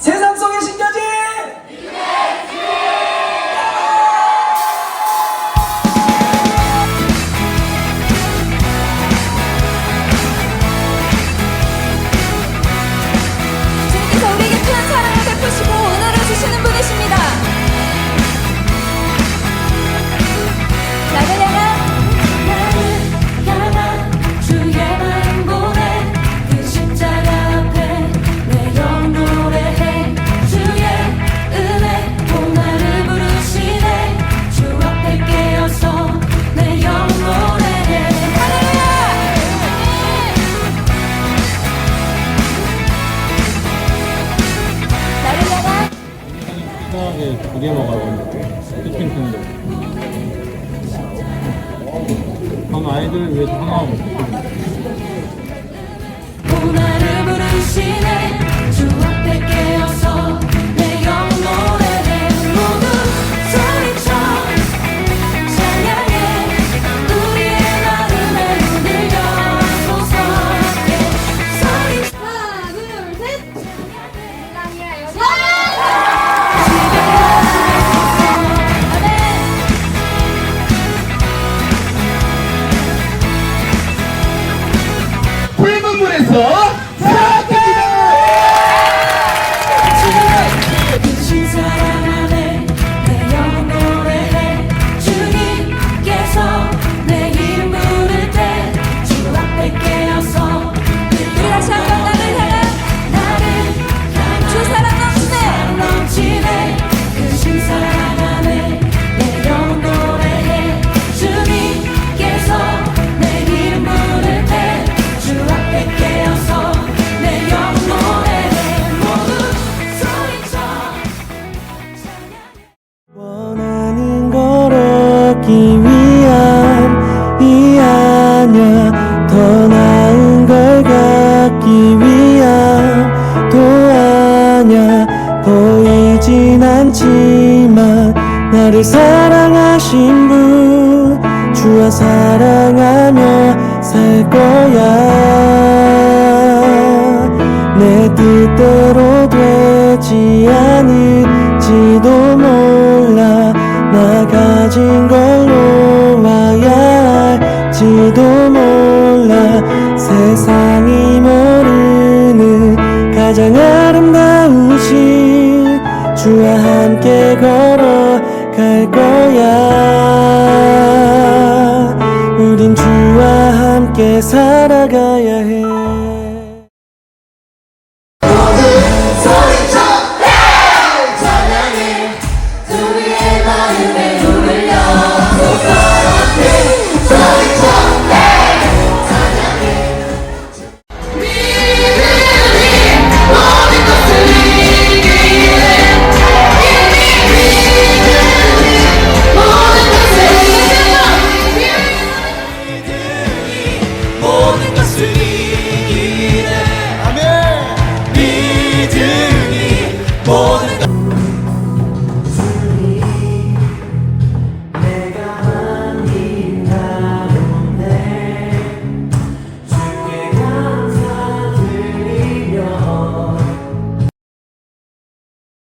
세상 속 소시지 두 개 먹어봤는데 치킨 순대 저는 아이들을 위해서 하나 먹거든요 불문문에서 않지만 나를 사랑하신 분 주와 사랑하며 살 거야. 내 뜻대로 되지 않을지도 몰라. 나 가진 걸로 와야 할지도 몰라. 거야. 우린 주와 함께 살아가야 city.